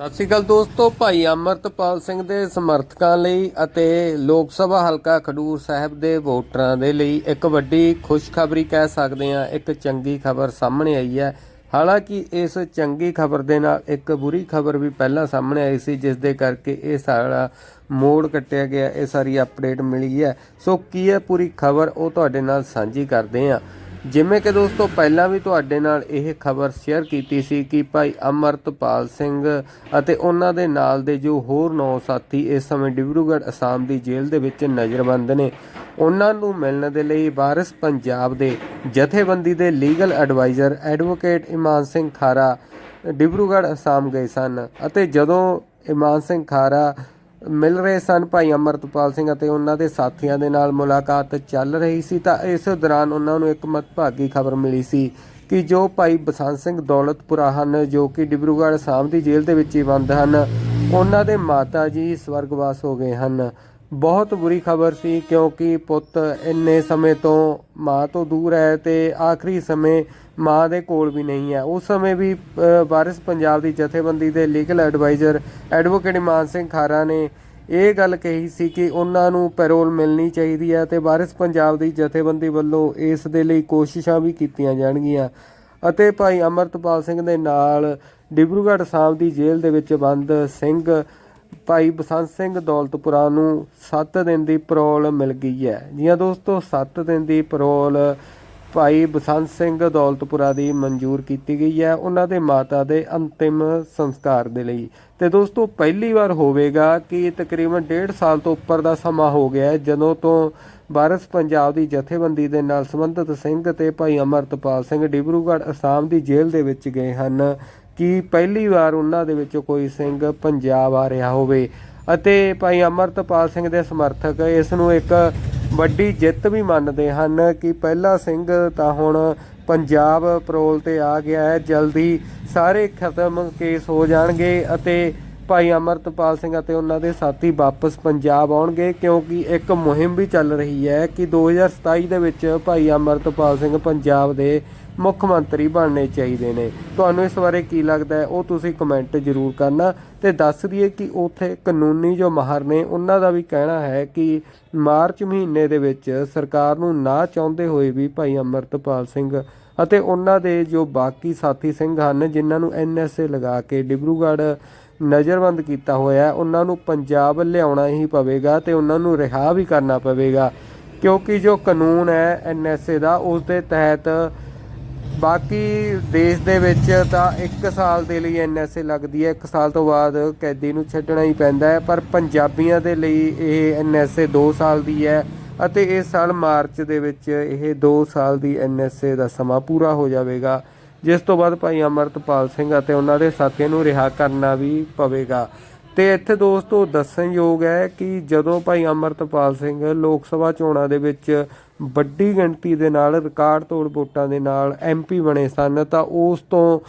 ਸਤਿ ਸ਼੍ਰੀ ਅਕਾਲ ਦੋਸਤੋ, ਭਾਈ ਅਮਰਤਪਾਲ ਸਿੰਘ ਦੇ ਸਮਰਥਕਾਂ ਲਈ ਅਤੇ ਲੋਕ ਸਭਾ ਹਲਕਾ ਖਡੂਰ ਸਾਹਿਬ ਦੇ ਵੋਟਰਾਂ ਦੇ ਲਈ ਇੱਕ ਵੱਡੀ ਖੁਸ਼ਖਬਰੀ ਕਹਿ ਸਕਦੇ ਹਾਂ, ਇੱਕ ਚੰਗੀ ਖਬਰ ਸਾਹਮਣੇ ਆਈ ਹੈ। ਹਾਲਾਂਕਿ ਇਸ ਚੰਗੀ ਖਬਰ ਦੇ ਨਾਲ ਇੱਕ ਬੁਰੀ ਖਬਰ ਵੀ ਪਹਿਲਾਂ ਸਾਹਮਣੇ ਆਈ ਸੀ, ਜਿਸ ਦੇ ਕਰਕੇ ਇਹ ਸਾਰਾ ਮੋੜ ਕੱਟਿਆ ਗਿਆ, ਇਹ ਸਾਰੀ ਅਪਡੇਟ ਮਿਲੀ ਹੈ। ਸੋ ਕੀ ਹੈ ਪੂਰੀ ਖਬਰ, ਉਹ ਤੁਹਾਡੇ ਨਾਲ ਸਾਂਝੀ ਕਰਦੇ ਹਾਂ। ਜਿਵੇਂ ਕਿ ਦੋਸਤੋ, ਪਹਿਲਾਂ ਵੀ ਤੁਹਾਡੇ ਨਾਲ ਇਹ ਖਬਰ ਸ਼ੇਅਰ ਕੀਤੀ ਸੀ ਕਿ ਭਾਈ ਅਮਰਤਪਾਲ ਸਿੰਘ ਅਤੇ ਉਹਨਾਂ ਦੇ ਨਾਲ ਦੇ ਜੋ ਹੋਰ ਨੌ ਸਾਥੀ ਇਸ ਸਮੇਂ ਡਿਬਰੂਗੜ੍ਹ ਅਸਾਮ ਦੀ ਜੇਲ੍ਹ ਦੇ ਵਿੱਚ ਨਜ਼ਰਬੰਦ ਨੇ। ਉਹਨਾਂ ਨੂੰ ਮਿਲਣ ਦੇ ਲਈ ਵਾਰਿਸ ਪੰਜਾਬ ਦੇ ਜਥੇਬੰਦੀ ਦੇ legal adviser advocate Iman Singh Khara Dibrugarh Assam ਗਏ ਸਨ ਅਤੇ ਜਦੋਂ ਇਮਾਨ ਸਿੰਘ ਖਾਰਾ ਮਿਲ ਰਹੇ ਸਨ। ਭਾਈ ਅਮਰਤਪਾਲ ਸਿੰਘ ਅਤੇ ਉਹਨਾਂ ਦੇ ਸਾਥੀਆਂ ਦੇ ਨਾਲ ਮੁਲਾਕਾਤ ਚੱਲ ਰਹੀ ਸੀ ਤਾਂ ਇਸ ਦੌਰਾਨ ਉਹਨਾਂ ਨੂੰ ਇੱਕ ਮਤਭਾਗੀ ਖਬਰ ਮਿਲੀ ਸੀ ਕਿ ਜੋ ਭਾਈ ਬਸੰਤ ਸਿੰਘ ਦੌਲਤਪੁਰਾ ਹਨ, ਜੋ ਕਿ ਡਿਬਰੂਗੜ੍ਹ ਅਸਾਮ ਦੀ ਜੇਲ੍ਹ ਦੇ ਵਿੱਚ ਹੀ ਬੰਦ ਹਨ, ਉਹਨਾਂ ਦੇ ਮਾਤਾ ਜੀ ਸਵਰਗਵਾਸ ਹੋ ਗਏ ਹਨ। ਬਹੁਤ ਬੁਰੀ ਖਬਰ ਸੀ ਕਿਉਂਕਿ ਪੁੱਤ ਇੰਨੇ ਸਮੇਂ ਤੋਂ ਮਾਂ ਤੋਂ ਦੂਰ ਹੈ ਤੇ ਆਖਰੀ ਸਮੇਂ ਮਾਂ ਦੇ ਕੋਲ ਵੀ ਨਹੀਂ ਹੈ ਉਸ ਸਮੇਂ ਵੀ ਵਾਰਿਸ ਪੰਜਾਬ ਦੀ ਜਥੇਬੰਦੀ ਦੇ legal adviser advocate Iman Singh Khara ਨੇ ਇਹ ਗੱਲ ਕਹੀ ਸੀ ਕਿ ਉਹਨਾਂ ਨੂੰ ਪੈਰੋਲ ਮਿਲਣੀ ਚਾਹੀਦੀ ਹੈ ਤੇ ਵਾਰਿਸ ਪੰਜਾਬ ਦੀ ਜਥੇਬੰਦੀ ਵੱਲੋਂ ਇਸ ਦੇ ਲਈ ਕੋਸ਼ਿਸ਼ਾਂ ਵੀ ਕੀਤੀਆਂ ਜਾਣਗੀਆਂ। ਅਤੇ ਭਾਈ ਅਮਰਤਪਾਲ ਸਿੰਘ ਦੇ ਨਾਲ ਡਿਬਰੂਗੜ੍ਹ ਸਾਹਿਬ ਦੀ ਜੇਲ੍ਹ ਦੇ ਵਿੱਚ ਬੰਦ ਸਿੰਘ, ਭਾਈ ਬਸੰਤ ਸਿੰਘ ਦੌਲਤਪੁਰਾ ਨੂੰ 7 ਦਿਨ ਦੀ ਪੈਰੋਲ ਮਿਲ ਗਈ ਹੈ। ਜੀਆਂ ਦੋਸਤੋ 7 ਦਿਨ ਦੀ ਪੈਰੋਲ ਭਾਈ ਬਸੰਤ ਸਿੰਘ ਦੌਲਤਪੁਰਾ ਦੀ ਮਨਜ਼ੂਰ ਕੀਤੀ ਗਈ ਹੈ ਉਹਨਾਂ ਦੇ ਮਾਤਾ ਦੇ ਅੰਤਿਮ ਸੰਸਕਾਰ ਦੇ ਲਈ। ਤੇ ਦੋਸਤੋ, ਪਹਿਲੀ ਵਾਰ ਹੋਵੇਗਾ ਕਿ ਤਕਰੀਬਨ 1.5 ਸਾਲ ਤੋਂ ਉੱਪਰ ਦਾ ਸਮਾਂ ਹੋ ਗਿਆ ਹੈ, ਜਦੋਂ ਤੋਂ ਬਾਰਸ ਪੰਜਾਬ ਦੀ ਜਥੇਬੰਦੀ ਦੇ ਨਾਲ ਸੰਬੰਧਿਤ ਸਿੰਘ ਤੇ ਭਾਈ ਅਮਰਤਪਾਲ ਸਿੰਘ ਡਿਬਰੂਗੜ੍ਹ ਅਸਾਮ ਦੀ ਜੇਲ੍ਹ ਦੇ ਵਿੱਚ ਗਏ ਹਨ ਕਿ ਪਹਿਲੀ ਵਾਰ ਉਹਨਾਂ ਦੇ ਵਿੱਚੋਂ ਕੋਈ ਸਿੰਘ ਪੰਜਾਬ ਆ ਰਿਹਾ ਹੋਵੇ। ਅਤੇ ਭਾਈ ਅਮਰਤਪਾਲ ਸਿੰਘ ਦੇ ਸਮਰਥਕ ਇਸ ਨੂੰ ਇੱਕ ਵੱਡੀ ਜਿੱਤ ਵੀ ਮੰਨਦੇ ਹਨ ਕਿ ਪਹਿਲਾ ਸਿੰਘ ਤਾਂ ਹੁਣ ਪੰਜਾਬ ਪਰੋਲ ਤੇ ਆ ਗਿਆ ਹੈ। ਜਲਦੀ ਸਾਰੇ ਖਤਮ ਕੇਸ ਹੋ ਜਾਣਗੇ ਅਤੇ ਭਾਈ ਅਮਰਤਪਾਲ ਸਿੰਘ ਅਤੇ ਉਹਨਾਂ ਦੇ ਸਾਥੀ ਵਾਪਸ ਪੰਜਾਬ ਆਉਣਗੇ, ਕਿਉਂਕਿ ਇੱਕ ਮੁਹਿੰਮ ਵੀ ਚੱਲ ਰਹੀ ਹੈ ਕਿ 2027 ਦੇ ਵਿੱਚ ਭਾਈ ਅਮਰਤਪਾਲ ਸਿੰਘ ਪੰਜਾਬ ਦੇ ਮੁੱਖ ਮੰਤਰੀ ਬਣਨੇ ਚਾਹੀਦੇ ਨੇ। ਤੁਹਾਨੂੰ ਇਸ ਬਾਰੇ ਕੀ ਲੱਗਦਾ ਹੈ, ਉਹ ਤੁਸੀਂ ਕਮੈਂਟ ਜ਼ਰੂਰ ਕਰਨਾ ਤੇ ਦੱਸ ਦਈਏ ਕਿ ਉਥੇ ਕਾਨੂੰਨੀ ਜੋ ਮਾਹਰ ਨੇ, ਉਹਨਾਂ ਦਾ ਵੀ ਕਹਿਣਾ ਹੈ ਕਿ ਮਾਰਚ ਮਹੀਨੇ ਦੇ ਵਿੱਚ ਸਰਕਾਰ ਨੂੰ ਨਾ ਚਾਹੁੰਦੇ ਹੋਏ ਵੀ ਭਾਈ ਅਮਰਤਪਾਲ ਸਿੰਘ ਅਤੇ ਉਹਨਾਂ ਦੇ ਜੋ ਬਾਕੀ ਸਾਥੀ ਸਿੰਘ ਹਨ, ਜਿਨ੍ਹਾਂ ਨੂੰ ਐਨਐਸਏ ਲਗਾ ਕੇ ਡਿਬਰੂਗੜ੍ਹ ਨਜ਼ਰਬੰਦ ਕੀਤਾ ਹੋਇਆ, ਉਹਨਾਂ ਨੂੰ ਪੰਜਾਬ ਲਿਆਉਣਾ ਹੀ ਪਵੇਗਾ ਤੇ ਉਹਨਾਂ ਨੂੰ ਰਿਹਾ ਵੀ ਕਰਨਾ ਪਵੇਗਾ। ਕਿਉਂਕਿ ਜੋ ਕਾਨੂੰਨ ਹੈ ਐਨਐਸਏ ਦਾ, ਉਸ ਦੇ ਤਹਿਤ ਬਾਕੀ ਦੇਸ਼ ਦੇ ਵਿੱਚ ਤਾਂ 1 ਸਾਲ ਦੇ ਲਈ ਐਨਐਸਏ ਲੱਗਦੀ ਹੈ 1 ਸਾਲ ਤੋਂ ਬਾਅਦ ਕੈਦੀ ਨੂੰ ਛੱਡਣਾ ਹੀ ਪੈਂਦਾ ਹੈ, ਪਰ ਪੰਜਾਬੀਆਂ ਦੇ ਲਈ ਇਹ ਐਨਐਸਏ 2 ਸਾਲ ਦੀ ਹੈ ਅਤੇ ਇਸ ਸਾਲ ਮਾਰਚ ਦੇ ਵਿੱਚ ਇਹ 2 ਸਾਲ ਦੀ ਐਨਐਸਏ ਦਾ ਸਮਾਂ ਪੂਰਾ ਹੋ ਜਾਵੇਗਾ। ਜਿਸ ਤੋਂ ਬਾਅਦ ਭਾਈ ਅਮਰਤਪਾਲ ਸਿੰਘ ਅਤੇ ਉਹਨਾਂ ਦੇ ਸਾਥੀਆਂ ਨੂੰ ਰਿਹਾ ਕਰਨਾ ਵੀ ਪਵੇਗਾ। ਤੇ ਇੱਥੇ ਦੋਸਤੋ ਦੱਸਣਯੋਗ ਹੈ ਕਿ ਜਦੋਂ ਭਾਈ ਅਮਰਤਪਾਲ ਸਿੰਘ ਲੋਕ ਸਭਾ ਚੋਣਾਂ ਦੇ ਵਿੱਚ ਵੱਡੀ ਗਿਣਤੀ ਦੇ ਨਾਲ ਰਿਕਾਰਡ ਤੋੜ ਵੋਟਾਂ ਦੇ ਨਾਲ ਐਮਪੀ ਬਣੇ ਸਨ, ਤਾਂ ਉਸ ਤੋਂ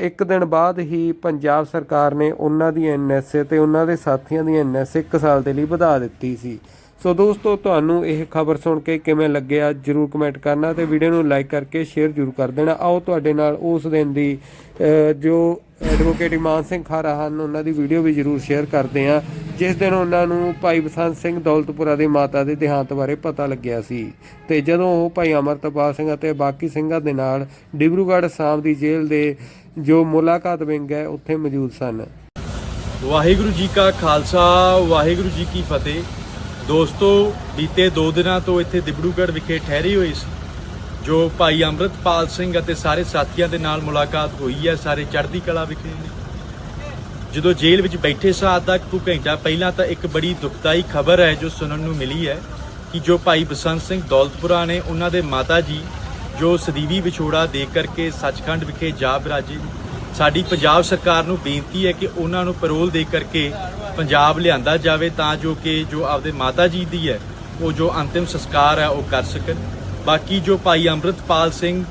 ਇੱਕ ਦਿਨ ਬਾਅਦ ਹੀ ਪੰਜਾਬ ਸਰਕਾਰ ਨੇ ਉਹਨਾਂ ਦੀ ਐਨਐਸਏ ਤੇ ਉਹਨਾਂ ਦੇ ਸਾਥੀਆਂ ਦੀ ਐਨਐਸਏ 1 ਸਾਲ ਦੇ ਲਈ ਵਧਾ ਦਿੱਤੀ ਸੀ। ਸੋ ਦੋਸਤੋ, ਤੁਹਾਨੂੰ ਇਹ ਖਬਰ ਸੁਣ ਕੇ ਕਿਵੇਂ ਲੱਗਿਆ, ਜਰੂਰ ਕਮੈਂਟ ਕਰਨਾ ਤੇ ਵੀਡੀਓ ਨੂੰ ਲਾਈਕ ਕਰਕੇ ਸ਼ੇਅਰ ਜਰੂਰ ਕਰ ਦੇਣਾ। ਆਓ ਤੁਹਾਡੇ ਨਾਲ ਉਸ ਦਿਨ ਦੀ ਜੋ ਐਡਵੋਕੇਟ ਇਮਾਨ ਸਿੰਘ ਖਾਰਾ ਹਨ, ਉਹਨਾਂ ਦੀ ਵੀਡੀਓ ਵੀ ਜਰੂਰ ਸ਼ੇਅਰ ਕਰਦੇ ਹਾਂ, ਜਿਸ ਦਿਨ ਉਹਨਾਂ ਨੂੰ ਭਾਈ ਬਸੰਤ ਸਿੰਘ ਦੌਲਤਪੁਰਾ ਦੀ ਮਾਤਾ ਦੇ ਦੇਹਾਂਤ ਬਾਰੇ ਪਤਾ ਲੱਗਿਆ ਸੀ। ਤੇ ਜਦੋਂ ਉਹ ਭਾਈ ਅਮਰਤਪਾਲ ਸਿੰਘ ਅਤੇ ਬਾਕੀ ਸਿੰਘਾਂ ਦੇ ਨਾਲ ਡਿਬਰੂਗੜ੍ਹ ਅਸਾਮ ਦੀ ਜੇਲ੍ਹ ਦੇ ਜੋ ਮੁਲਾਕਾਤ ਵਿੰਗ ਹੈ, ਉੱਥੇ ਮੌਜੂਦ ਸਨ। ਵਾਹਿਗੁਰੂ ਜੀ ਕਾ ਖਾਲਸਾ, ਵਾਹਿਗੁਰੂ ਜੀ ਕੀ ਫਤਿਹ। ਦੋਸਤੋ, ਬੀਤੇ 2 ਦਿਨਾਂ ਤੋਂ ਇੱਥੇ ਦਿਬੜੂਗੜ੍ਹ ਵਿਖੇ ਠਹਿਰੇ ਹੋਏ ਸੀ, ਜੋ ਭਾਈ ਅੰਮ੍ਰਿਤਪਾਲ ਸਿੰਘ ਅਤੇ ਸਾਰੇ ਸਾਥੀਆਂ ਦੇ ਨਾਲ ਮੁਲਾਕਾਤ ਹੋਈ ਹੈ, ਸਾਰੇ ਚੜ੍ਹਦੀ ਕਲਾ ਵਿਖੇ। ਨੇ ਜਦੋਂ ਜੇਲ੍ਹ ਵਿੱਚ ਬੈਠੇ ਸਾਂ, ਅੱਧਾ ਕੁ ਘੰਟਾ ਪਹਿਲਾਂ ਤਾਂ ਇੱਕ ਬੜੀ ਦੁਖਦਾਈ ਖਬਰ ਹੈ, ਜੋ ਸੁਣਨ ਨੂੰ ਮਿਲੀ ਹੈ ਕਿ ਜੋ ਭਾਈ ਬਸੰਤ ਸਿੰਘ ਦੌਲਤਪੁਰਾ ਨੇ, ਉਹਨਾਂ ਦੇ ਮਾਤਾ ਜੀ, ਜੋ ਸਦੀਵੀ ਵਿਛੋੜਾ ਦੇ ਕਰਕੇ ਸੱਚਖੰਡ ਵਿਖੇ ਜਾ ਬਿਰਾਜੇ। ਸਾਡੀ ਪੰਜਾਬ ਸਰਕਾਰ ਨੂੰ ਬੇਨਤੀ ਹੈ ਕਿ ਉਹਨਾਂ ਨੂੰ ਪੈਰੋਲ ਦੇ ਕਰਕੇ ਪੰਜਾਬ ਲਿਆਂਦਾ ਜਾਵੇ ਤਾਂ ਜੋ ਕਿ ਜੋ ਆਪਦੇ ਮਾਤਾ ਜੀ ਦੀ ਹੈ, ਉਹ ਜੋ ਅੰਤਿਮ ਸੰਸਕਾਰ ਹੈ, ਉਹ ਕਰ ਸਕਣ। ਬਾਕੀ ਜੋ ਭਾਈ ਅੰਮ੍ਰਿਤਪਾਲ ਸਿੰਘ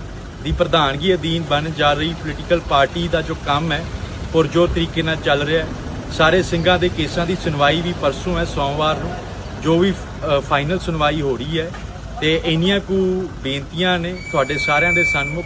ਦੀ ਪ੍ਰਧਾਨਗੀ ਅਧੀਨ ਬਣ ਜਾ ਰਹੀ ਪੋਲੀਟੀਕਲ ਪਾਰਟੀ ਦਾ ਜੋ ਕੰਮ ਹੈ, ਪੁਰਜੋਰ ਤਰੀਕੇ ਨਾਲ ਚੱਲ ਰਿਹਾ ਹੈ। ਸਾਰੇ ਸਿੰਘਾਂ ਦੇ ਕੇਸਾਂ ਦੀ ਸੁਣਵਾਈ ਵੀ ਪਰਸੋਂ ਹੈ, ਸੋਮਵਾਰ ਨੂੰ, ਜੋ ਵੀ ਫਾਈਨਲ ਸੁਣਵਾਈ ਹੋ ਰਹੀ ਹੈ। ਤੇ ਇੰਨੀਆਂ ਕੁ ਬੇਨਤੀਆਂ ਨੇ ਤੁਹਾਡੇ ਸਾਰਿਆਂ ਦੇ ਸਨਮੁਖ।